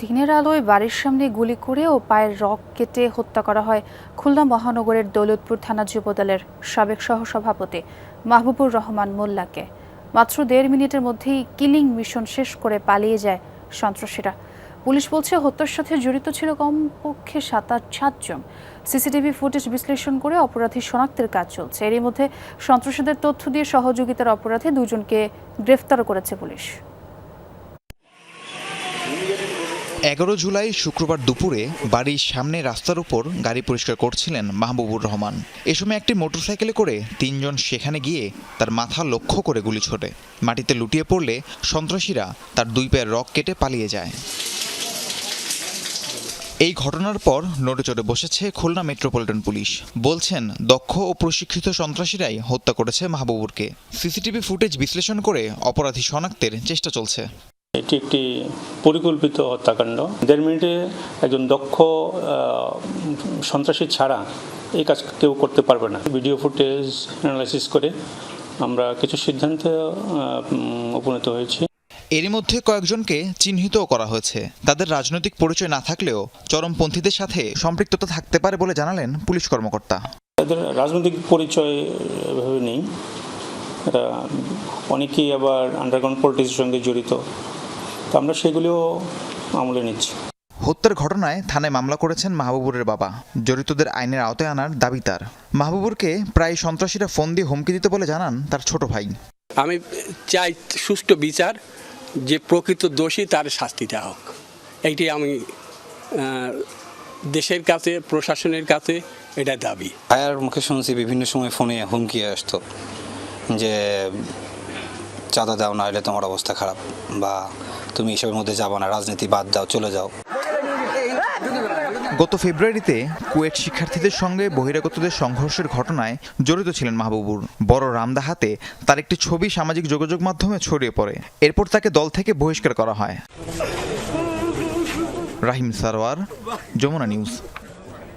দিনের আলোয় বাড়ির সামনে গুলি করে ও পায়ের রক কেটে হত্যা করা হয় খুলনা মহানগরের দৌলতপুর থানা যুবদলের সাবেক সহসভাপতি মাহবুবুর রহমান মোল্লাকে। মাত্র দেড় মিনিটের মধ্যেই কিলিং মিশন শেষ করে পালিয়ে যায় সন্ত্রাসীরা। পুলিশ বলছে, হত্যার সাথে জড়িত ছিল কমপক্ষে সাত আট সাতজন সিসিটিভি ফুটেজ বিশ্লেষণ করে অপরাধী শনাক্তের কাজ চলছে। এরই মধ্যে সন্ত্রাসীদের তথ্য দিয়ে সহযোগিতার অপরাধে দুজনকে গ্রেফতার করেছে পুলিশ। এগারো জুলাই শুক্রবার দুপুরে বাড়ির সামনে রাস্তার উপর গাড়ি পরিষ্কার করছিলেন মাহবুবুর রহমান। এ সময় একটি মোটরসাইকেলে করে তিনজন সেখানে গিয়ে তার মাথা লক্ষ্য করে গুলি ছোটে। মাটিতে লুটিয়ে পড়লে সন্ত্রাসীরা তার দুই পায়ের রক কেটে পালিয়ে যায়। এই ঘটনার পর নড়ে চড়ে বসেছে খুলনা মেট্রোপলিটন পুলিশ। বলছেন, দক্ষ ও প্রশিক্ষিত সন্ত্রাসীরাই হত্যা করেছে মাহবুবুরকে। সিসিটিভি ফুটেজ বিশ্লেষণ করে অপরাধী শনাক্তের চেষ্টা চলছে। এটি একটি পরিকল্পিত হত্যাকাণ্ড। দেড় মিনিটে একজন দক্ষ সন্ত্রাসী ছাড়া এই কাজ কেউ করতে পারবে না। ভিডিও ফুটেজ অ্যানালাইসিস করে আমরা কিছু সিদ্ধান্তে উপনীত হয়েছি। এরই মধ্যে কয়েকজনকে চিহ্নিতও করা হয়েছে। তাদের রাজনৈতিক পরিচয় না থাকলেও চরমপন্থীদের সাথে সম্পৃক্ততা থাকতে পারে বলে জানালেন পুলিশ কর্মকর্তা। তাদের রাজনৈতিক পরিচয় এভাবে নেই। অনেকেই আবার আন্ডারগ্রাউন্ড পলিটিক্সের সঙ্গে জড়িত। তো আমরা সেগুলিও আমলে নিচ্ছি। হত্যার ঘটনায় থানায় মামলা করেছেন মাহবুবুরের বাবা। জড়িতদের আইনের আওতায় আনার দাবি তার। মাহবুবুরকে প্রায় সন্ত্রাসীরা ফোন দিয়ে হুমকি দিতে বলে জানান তার ছোট ভাই। আমি চাই সুষ্ঠু বিচার যে প্রকৃত দোষী তার শাস্তি দেওয়া হোক। এইটি আমি দেশের কাছে প্রশাসনের কাছে এটা দাবি। ভাইয়ার মুখে শুনছি বিভিন্ন সময় ফোনে হুমকি আসতো যে চাঁদা দাও না হলে তোমার অবস্থা খারাপ বা তুমি এসবের মধ্যে যাব না, রাজনীতি বাদ দাও, চলে যাও। গত ফেব্রুয়ারিতে কুয়েট শিক্ষার্থীদের সঙ্গে বহিরাগতদের সংঘর্ষের ঘটনায় জড়িত ছিলেন মাহবুবুর। বড় রামদাহাতে তার একটি ছবি সামাজিক যোগাযোগ মাধ্যমে ছড়িয়ে পড়ে। এরপর তাকে দল থেকে বহিষ্কার করা হয়। রাহিম সারোয়ার যমুনা নিউজ।